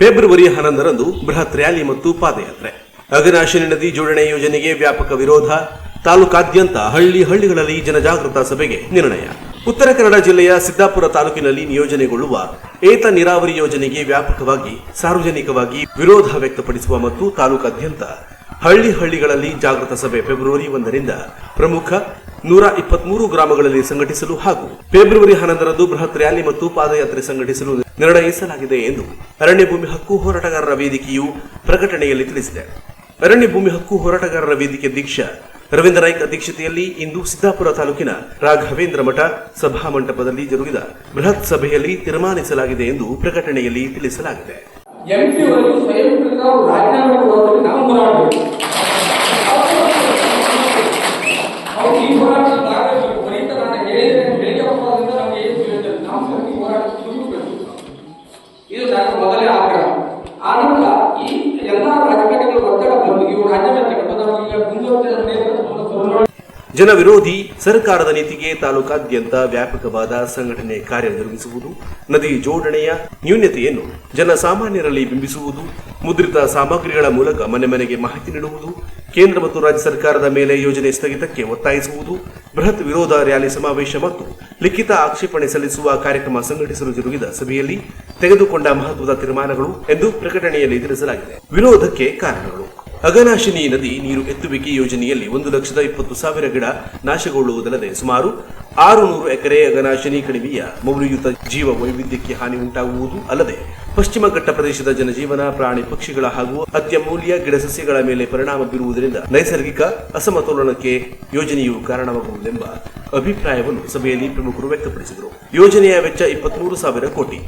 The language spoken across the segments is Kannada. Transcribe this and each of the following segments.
ಫೆಬ್ರವರಿ ಹನ್ನೊಂದರಂದು ಬೃಹತ್ ರ್ಯಾಲಿ ಮತ್ತು ಪಾದಯಾತ್ರೆ. ಅಘನಾಶಿನಿ ನದಿ ಜೋಡಣೆ ಯೋಜನೆಗೆ ವ್ಯಾಪಕ ವಿರೋಧ, ತಾಲೂಕಾದ್ಯಂತ ಹಳ್ಳಿ ಹಳ್ಳಿಗಳಲ್ಲಿ ಜನಜಾಗೃತ ಸಭೆಗೆ ನಿರ್ಣಯ. ಉತ್ತರ ಕನ್ನಡ ಜಿಲ್ಲೆಯ ಸಿದ್ದಾಪುರ ತಾಲೂಕಿನಲ್ಲಿ ನಿಯೋಜನೆಗೊಳ್ಳುವ ಏತ ನೀರಾವರಿ ಯೋಜನೆಗೆ ವ್ಯಾಪಕವಾಗಿ, ಸಾರ್ವಜನಿಕವಾಗಿ ವಿರೋಧ ವ್ಯಕ್ತಪಡಿಸುವ ಮತ್ತು ತಾಲೂಕಾದ್ಯಂತ ಹಳ್ಳಿ ಹಳ್ಳಿಗಳಲ್ಲಿ ಜಾಗೃತ ಸಭೆ ಫೆಬ್ರವರಿ ಒಂದರಿಂದ ಪ್ರಮುಖ ನೂರ ಇಪ್ಪತ್ಮೂರು ಗ್ರಾಮಗಳಲ್ಲಿ ಸಂಘಟಿಸಲು ಹಾಗೂ ಫೆಬ್ರವರಿ ಹನ್ನೊಂದರಂದು ಬೃಹತ್ ರ್ಯಾಲಿ ಮತ್ತು ಪಾದಯಾತ್ರೆ ಸಂಘಟಿಸಲು ನಿರ್ಣಯಿಸಲಾಗಿದೆ ಎಂದು ಅರಣ್ಯ ಭೂಮಿ ಹಕ್ಕು ಹೋರಾಟಗಾರರ ವೇದಿಕೆಯು ಪ್ರಕಟಣೆಯಲ್ಲಿ ತಿಳಿಸಿದೆ. ಅರಣ್ಯ ಭೂಮಿ ಹಕ್ಕು ಹೋರಾಟಗಾರರ ವೇದಿಕೆ ಅಧ್ಯಕ್ಷ ರವೀಂದ್ರ ನಾಯ್ಕ್ ಅಧ್ಯಕ್ಷತೆಯಲ್ಲಿ ಇಂದು ಸಿದ್ದಾಪುರ ತಾಲೂಕಿನ ರಾಘವೇಂದ್ರ ಮಠ ಸಭಾ ಮಂಟಪದಲ್ಲಿ ಜರುಗಿದ ಬೃಹತ್ ಸಭೆಯಲ್ಲಿ ತೀರ್ಮಾನಿಸಲಾಗಿದೆ ಎಂದು ಪ್ರಕಟಣೆಯಲ್ಲಿ ತಿಳಿಸಲಾಗಿದೆ. ಜನ ವಿರೋಧಿ ಸರ್ಕಾರದ ನೀತಿಗೆ ತಾಲೂಕಾದ್ಯಂತ ವ್ಯಾಪಕವಾದ ಸಂಘಟನೆ ಕಾರ್ಯನಿರ್ವಹಿಸುವುದು, ನದಿ ಜೋಡಣೆಯ ನ್ಯೂನ್ಯತೆಯನ್ನು ಜನಸಾಮಾನ್ಯರಲ್ಲಿ ಬಿಂಬಿಸುವುದು, ಮುದ್ರಿತ ಸಾಮಗ್ರಿಗಳ ಮೂಲಕ ಮನೆ ಮನೆಗೆ ಮಾಹಿತಿ ನೀಡುವುದು ಕೇಂದ್ರ ಮತ್ತು ರಾಜ್ಯ ಸರ್ಕಾರದ ಮೇಲೆ ಯೋಜನೆ ಸ್ಥಗಿತಕ್ಕೆ ಒತ್ತಾಯಿಸುವುದು, ಬೃಹತ್ ವಿರೋಧ ರ್ಯಾಲಿ ಸಮಾವೇಶ ಮತ್ತು ಲಿಖಿತ ಆಕ್ಷೇಪಣೆ ಸಲ್ಲಿಸುವ ಕಾರ್ಯಕ್ರಮ ಸಂಘಟಿಸಲು ಜರುಗಿದ ಸಭೆಯಲ್ಲಿ ತೆಗೆದುಕೊಂಡ ಮಹತ್ವದ ತೀರ್ಮಾನಗಳು ಎಂದು ಪ್ರಕಟಣೆಯಲ್ಲಿ ತಿಳಿಸಲಾಗಿದೆ. ವಿರೋಧಕ್ಕೆ ಕಾರಣಗಳು. ಅಗನಾಶಿನಿ ನದಿ ನೀರು ಎತ್ತುವಿಕೆ ಯೋಜನೆಯಲ್ಲಿ ಒಂದು ಲಕ್ಷದ ಇಪ್ಪತ್ತು ಸಾವಿರ ಗಿಡ ನಾಶಗೊಳ್ಳುವುದಲ್ಲದೆ ಸುಮಾರು ಆರು ನೂರು ಎಕರೆ ಅಗನಾಶಿನಿ ಕಣಿವೆಯ ಮೌಲ್ಯಯುತ ಜೀವ ವೈವಿಧ್ಯಕ್ಕೆ ಹಾನಿ ಉಂಟಾಗುವುದು ಅಲ್ಲದೆ ಪಶ್ಚಿಮ ಘಟ್ಟ ಪ್ರದೇಶದ ಜನಜೀವನ, ಪ್ರಾಣಿ ಪಕ್ಷಿಗಳ ಹಾಗೂ ಅತ್ಯಮೂಲ್ಯ ಗಿಡ ಸಸ್ಯಗಳ ಮೇಲೆ ಪರಿಣಾಮ ಬೀರುವುದರಿಂದ ನೈಸರ್ಗಿಕ ಅಸಮತೋಲನಕ್ಕೆ ಯೋಜನೆಯು ಕಾರಣವಾಗುವುದೆಂಬ ಅಭಿಪ್ರಾಯವನ್ನು ಸಭೆಯಲ್ಲಿ ಪ್ರಮುಖರು ವ್ಯಕ್ತಪಡಿಸಿದರು. ಯೋಜನೆಯ ವೆಚ್ಚ ಇಪ್ಪತ್ಮೂರು ಸಾವಿರ ಕೋಟಿ.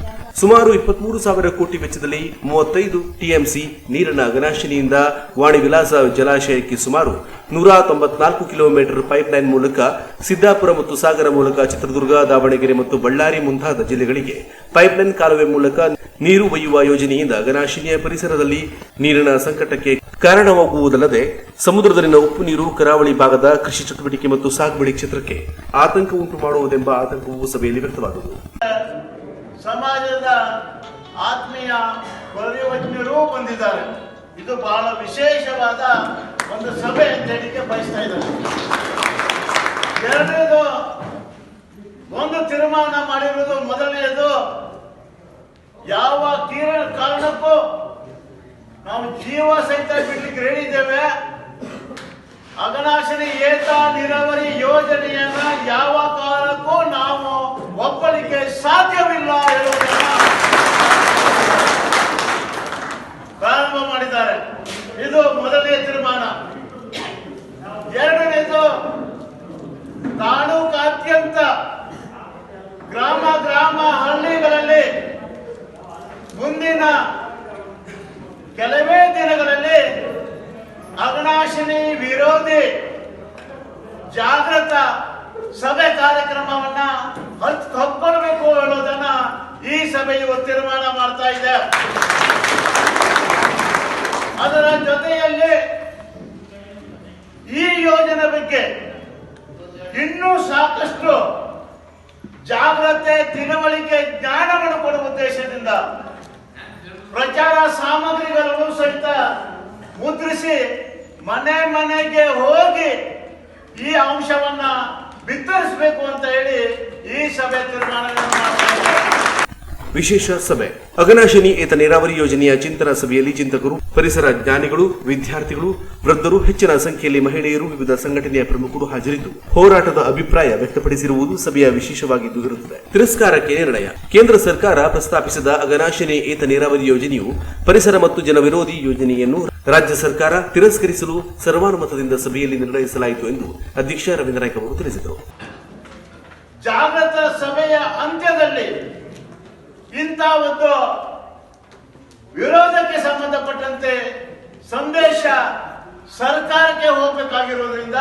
ಸುಮಾರು ಇಪ್ಪತ್ಮೂರು ಸಾವಿರ ಕೋಟಿ ವೆಚ್ಚದಲ್ಲಿ ಮೂವತ್ತೈದು ಟಿಎಂಸಿ ನೀರಿನ ಅಗನಾಶಿನಿಯಿಂದ ವಾಣಿ ವಿಲಾಸ ಜಲಾಶಯಕ್ಕೆ ಸುಮಾರು ನೂರ ತೊಂಬತ್ನಾಲ್ಕು ಕಿಲೋಮೀಟರ್ ಪೈಪ್ಲೈನ್ ಮೂಲಕ ಸಿದ್ದಾಪುರ ಮತ್ತು ಸಾಗರ ಮೂಲಕ ಚಿತ್ರದುರ್ಗ, ದಾವಣಗೆರೆ ಮತ್ತು ಬಳ್ಳಾರಿ ಮುಂತಾದ ಜಿಲ್ಲೆಗಳಿಗೆ ಪೈಪ್ಲೈನ್ ಕಾಲುವೆ ಮೂಲಕ ನೀರು ಒಯ್ಯುವ ಯೋಜನೆಯಿಂದ ಅಗನಾಶಿನಿಯ ಪರಿಸರದಲ್ಲಿ ನೀರಿನ ಸಂಕಟಕ್ಕೆ ಕಾರಣವಾಗುವುದಲ್ಲದೆ ಸಮುದ್ರದಲ್ಲಿನ ಉಪ್ಪು ನೀರು ಕರಾವಳಿ ಭಾಗದ ಕೃಷಿ ಚಟುವಟಿಕೆ ಮತ್ತು ಸಾಗುವಳಿ ಕ್ಷೇತ್ರಕ್ಕೆ ಆತಂಕ ಉಂಟು ಮಾಡುವುದೆಂಬ ಆತಂಕವು ಸಭೆಯಲ್ಲಿ ವ್ಯಕ್ತವಾದವು ಸಮಾಜದ ಆತ್ಮೀಯ ಪರಿವಜ್ಞರು ಬಂದಿದ್ದಾರೆ. ಇದು ಬಹಳ ವಿಶೇಷವಾದ ಒಂದು ಸಭೆ ಅಂತ ಹೇಳಿಕೆ ಬಯಸ್ತಾ ಇದ್ದಾರೆ ಎರಡನೇದು, ಒಂದು ತೀರ್ಮಾನ ಮಾಡಿರುವುದು ಮೊದಲನೆಯದು, ಯಾವ ಕೀರ ಕಾರಣಕ್ಕೂ ನಾವು ಜೀವ ಸಹಿತ ಬಿಡ್ಲಿಕ್ಕೆ ರೆಡಿ ಅಘನಾಶಿನಿ ಏತ ನೀರಾವರಿ ಯೋಜನೆಯನ್ನ ಯಾವ ಕಾರಣಕ್ಕೂ ನಾವು ಒಪ್ಪಲಿಕ್ಕೆ ಸಾಧ್ಯವಿಲ್ಲ ಪ್ರಾರಂಭ ಮಾಡಿದ್ದಾರೆ. ಇದು ಮೊದಲನೇ ತೀರ್ಮಾನ. ಎರಡನೇದು, ತಾಲೂಕಾದ್ಯಂತ ಗ್ರಾಮ ಗ್ರಾಮ ಹಳ್ಳಿಗಳಲ್ಲಿ ಮುಂದಿನ ಕೆಲವೇ ಅಘನಾಶಿನಿ ವಿರೋಧಿ ಜಾಗೃತ ಸಭೆ ಕಾರ್ಯಕ್ರಮವನ್ನ ಹತ್ ಹಮ್ಮಿಕೊಳ್ಬೇಕು ಅನ್ನೋದನ್ನ ಈ ಸಭೆಯು ತೀರ್ಮಾನ ಮಾಡ್ತಾ ಇದೆ. ಅದರ ಜೊತೆಯಲ್ಲಿ ಈ ಯೋಜನೆ ಬಗ್ಗೆ ಇನ್ನೂ ಸಾಕಷ್ಟು ಜಾಗ್ರತೆ, ತಿಳುವಳಿಕೆ, ಜ್ಞಾನವನ್ನು ಕೊಡುವ ಉದ್ದೇಶದಿಂದ ಪ್ರಚಾರ ಸಾಮಗ್ರಿಗಳನ್ನು ಸಹಿತ ಮುದ್ರಿಸಿ ಮನೆ ಮನೆಗೆ ಹೋಗಿ ಈ ಅಂಶವನ್ನ ಬಿತ್ತರಿಸಬೇಕು ಅಂತ ಹೇಳಿ ಈ ಸಭೆ ಮಾಡ್ತಾ ವಿಶೇಷ ಸಭೆ. ಅಗನಾಶಿನಿ ಏತ ನೀರಾವರಿ ಯೋಜನೆಯ ಚಿಂತನಾ ಸಭೆಯಲ್ಲಿ ಚಿಂತಕರು, ಪರಿಸರ ಜ್ಞಾನಿಗಳು, ವಿದ್ಯಾರ್ಥಿಗಳು, ವೃದ್ಧರು ಹೆಚ್ಚಿನ ಸಂಖ್ಯೆಯಲ್ಲಿ ಮಹಿಳೆಯರು ವಿವಿಧ ಸಂಘಟನೆಯ ಪ್ರಮುಖರು ಹಾಜರಿದ್ದು, ಹೋರಾಟದ ಅಭಿಪ್ರಾಯ ವ್ಯಕ್ತಪಡಿಸಿರುವುದು ಸಭೆಯ ವಿಶೇಷವಾಗಿದ್ದು ಇರುತ್ತದೆ. ತಿರಸ್ಕಾರಕ್ಕೆ ನಿರ್ಣಯ. ಕೇಂದ್ರ ಸರ್ಕಾರ ಪ್ರಸ್ತಾಪಿಸಿದ ಅಗನಾಶಿನಿ ಏತ ನೀರಾವರಿ ಯೋಜನೆಯು ಪರಿಸರ ಮತ್ತು ಜನವಿರೋಧಿ ಯೋಜನೆಯನ್ನು ರಾಜ್ಯ ಸರ್ಕಾರ ತಿರಸ್ಕರಿಸಲು ಸರ್ವಾನುಮತದಿಂದ ಸಭೆಯಲ್ಲಿ ನಿರ್ಣಯಿಸಲಾಯಿತು ಎಂದು ಅಧ್ಯಕ್ಷ ರವೀಂದ್ರ ನಾಯ್ಕ ಅವರು ತಿಳಿಸಿದರು ಜಾಗೃತ ಸಭೆಯ ಅಂತ್ಯದಲ್ಲಿ ಇಂಥ ಒಂದು ವಿರೋಧಕ್ಕೆ ಸಂಬಂಧಪಟ್ಟಂತೆ ಸಂದೇಶ ಸರ್ಕಾರಕ್ಕೆ ಹೋಗಬೇಕಾಗಿರುವುದರಿಂದ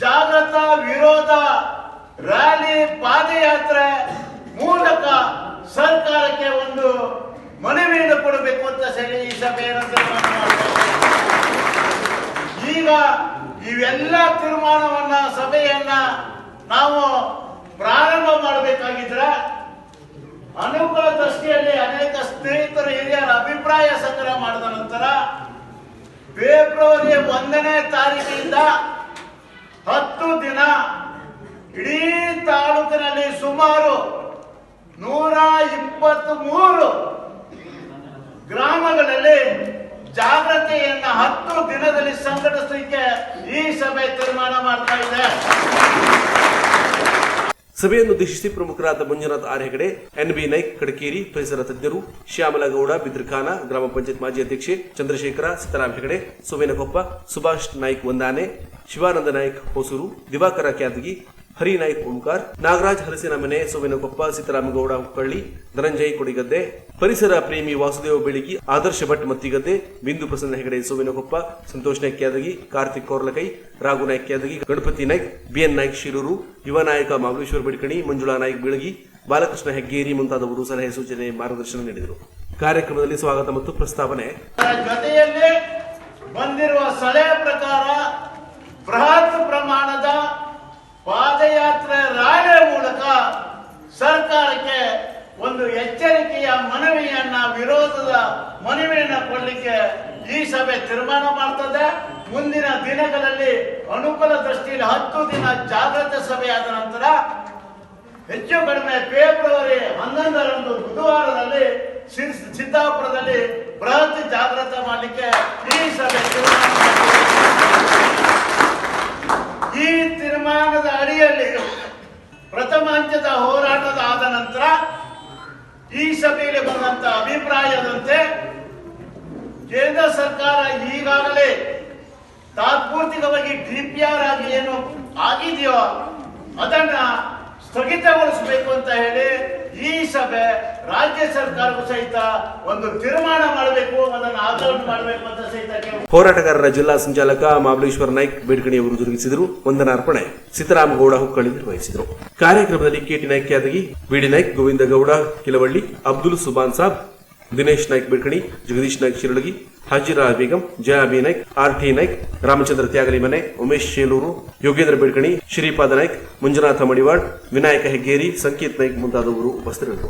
ಜಾಗೃತ ವಿರೋಧ ರ್ಯಾಲಿ ಪಾದಯಾತ್ರೆ ಮೂಲಕ ಸರ್ಕಾರಕ್ಕೆ ಒಂದು ಮನವಿಯನ್ನು ಕೊಡಬೇಕು ಅಂತ ಸರಿ ಈ ಸಭೆಯನ್ನು. ಈಗ ಇವೆಲ್ಲ ತೀರ್ಮಾನವನ್ನ, ಸಭೆಯನ್ನ ನಾವು ಪ್ರಾರಂಭ ಮಾಡಬೇಕಾಗಿದ್ರೆ ಅನುಕೂಲ ದೃಷ್ಟಿಯಲ್ಲಿ ಅನೇಕ ಸ್ನೇಹಿತರು, ಹಿರಿಯರ ಅಭಿಪ್ರಾಯ ಸಂಗ್ರಹ ಮಾಡಿದ ನಂತರ ಫೆಬ್ರವರಿ ಒಂದನೇ ತಾರೀಕಿನಿಂದ ಹತ್ತು ದಿನ ಇಡೀ ತಾಲೂಕಿನಲ್ಲಿ ಸುಮಾರು ನೂರ ಇಪ್ಪತ್ತ್ ಮೂರು ಗ್ರಾಮಗಳಲ್ಲಿ ಜಾಗೃತಿಯನ್ನ ಹತ್ತು ದಿನದಲ್ಲಿ ಸಂಘಟಿಸಲಿಕ್ಕೆ ಈ ಸಭೆ ತೀರ್ಮಾನ ಮಾಡ್ತಾ ಇದೆ. ಸಭೆಯನ್ನು ಉದ್ದೇಶಿಸಿ ಪ್ರಮುಖರಾದ Manjunath R Hegde N B Naik Kadakeri, ಪರಿಸರ ತಜ್ಞರು ಶ್ಯಾಮಲಗೌಡ ಬಿದ್ರಖಾನ ಗ್ರಾಮ ಪಂಚಾಯತ್ ಮಾಜಿ ಅಧ್ಯಕ್ಷೆ ಚಂದ್ರಶೇಖರ ಸೀತಾರಾಮ್ ಹೆಗಡೆ ಸೋಮೇನಕೊಪ್ಪ ಸುಭಾಷ್ ನಾಯ್ಕ್ ವಂದಾನೆ, ಶಿವಾನಂದ ನಾಯ್ಕ್ ಹೊಸೂರು, ದಿವಾಕರ ಕ್ಯಾದಗಿ ಹರಿ ಓಂಕಾರ, ನಾಗರಾಜ್ ಹಲಸಿನ ಮನೆ ಸೋಮೇನಕೊಪ್ಪ ಸೀತಾರಾಮಗೌಡ ಹುಕ್ಕಳ್ಳಿ, ಧನಂಜಯ್ ಕೊಡಿಗದ್ದೆ, ಪರಿಸರ ಪ್ರೇಮಿ ವಾಸುದೇವ ಬೆಳಿಗಿ, ಆದರ್ಶ ಭಟ್ ಮತ್ತಿಗದ್ದೆ, ಬಿಂದು ಪ್ರಸನ್ನ ಹೆಗಡೆ, ಸೋವಿನಕೊಪ್ಪ, ಸಂತೋಷ್ ನಾಯ್ಕ್ ಕ್ಯಾದಗಿ ಕಾರ್ತಿಕ್ ಕೋರ್ಲಕೈ, ರಾಘು ನಾಯ್ಕ್ ಯಾದಗಿ, ಗಣಪತಿ ನಾಯ್ಕ್ ಬಿಎನ್ ನಾಯ್ಕ ಶಿರೂರು, ಯುವ ನಾಯಕ ಮಾಗಲೇಶ್ವರ ಬಿಡ್ಕಣಿ, ಮಂಜುಳಾ ನಾಯ್ಕ್ ಬೆಳಗಿ, ಬಾಲಕೃಷ್ಣ ಹೆಗ್ಗೇರಿ ಮುಂತಾದವರು ಸಲಹೆ ಸೂಚನೆ ಮಾರ್ಗದರ್ಶನ ನೀಡಿದರು. ಕಾರ್ಯಕ್ರಮದಲ್ಲಿ ಸ್ವಾಗತ ಮತ್ತು ಪ್ರಸ್ತಾವನೆ. ಜೊತೆಯಲ್ಲಿ ಬಂದಿರುವ ಸಲಹೆ ಪ್ರಕಾರ ಬೃಹತ್ ಪ್ರಮಾಣದ ಪಾದಯಾತ್ರೆ ರ್ಯಾಲಿ ಮೂಲಕ ಸರ್ಕಾರಕ್ಕೆ ಒಂದು ಎಚ್ಚರಿಕೆಯ ಮನವಿಯನ್ನ, ವಿರೋಧದ ಮನವಿಯನ್ನ ಕೊಡಲಿಕ್ಕೆ ಈ ಸಭೆ ತೀರ್ಮಾನ ಮಾಡ್ತದೆ. ಮುಂದಿನ ದಿನಗಳಲ್ಲಿ ಅನುಕೂಲ ದೃಷ್ಟಿಯಲ್ಲಿ ಹತ್ತು ದಿನ ಜಾಗೃತ ಸಭೆಯಾದ ನಂತರ ಹೆಚ್ಚು ಕಡಿಮೆ ಫೆಬ್ರವರಿ ಹನ್ನೊಂದರಂದು ಬುಧವಾರದಲ್ಲಿ ಸಿದ್ದಾಪುರದಲ್ಲಿ ಬೃಹತ್ ಜಾಗೃತ ಮಾಡಲಿಕ್ಕೆ ಕೇಂದ್ರ ಸರ್ಕಾರ ಈಗಾಗಲೇ ತಾತ್ಪೂರ್ತಿಕವಾಗಿ ಡಿಪಿಆರ್ ಆಗಿ ಏನು ಆಗಿದೆಯೋ ಅದನ್ನ ಸ್ಥಗಿತಗೊಳಿಸಬೇಕು ಅಂತ ಹೇಳಿ ಈ ಸಭೆ ರಾಜ್ಯ ಸರ್ಕಾರಕ್ಕೂ ಸಹಿತ ಒಂದು ತೀರ್ಮಾನ ಮಾಡಬೇಕು, ಅದನ್ನು ಆಂದೋಲನ ಮಾಡಬೇಕು ಅಂತ ಸಹಿತ ಹೋರಾಟಗಾರರ ಜಿಲ್ಲಾ ಸಂಚಾಲಕ ಮಾಬಲೇಶ್ವರ ನಾಯ್ಕ್ ಬೇಡ್ಕಣಿ ಅವರು ಜರುಗಿಸಿದರು. ವಂದನಾರ್ಪಣೆ. ಸೀತಾರಾಮಗೌಡ ಹುಕ್ಕಳ್ಳಿ ನಿರ್ವಹಿಸಿದರು. ಕಾರ್ಯಕ್ರಮದಲ್ಲಿ K T Naik Yadagi B D Naik, Govinda Gowda Kilavalli Abdul Subhan Sab Dinesh Naik Bidkani, Jagadish Naik Shiralagi, Hajira Begum, Jaya B Naik, R T Naik, Ramachandra Tyagali ಮನೆ, ಉಮೇಶ್ ಶೇಲೂರು, ಯೋಗೇಂದ್ರ ಬೇಡ್ಕಣಿ, ಶ್ರೀಪಾದ ನಾಯ್ಕ್, ಮಂಜುನಾಥ ಮಡಿವಾಳ್, ವಿನಾಯಕ ಹೆಗ್ಗೇರಿ, ಸಂಕೇತ್ ನಾಯ್ಕ್ ಮುಂತಾದವರು ಉಪಸ್ಥಿತರಿದ್ದರು.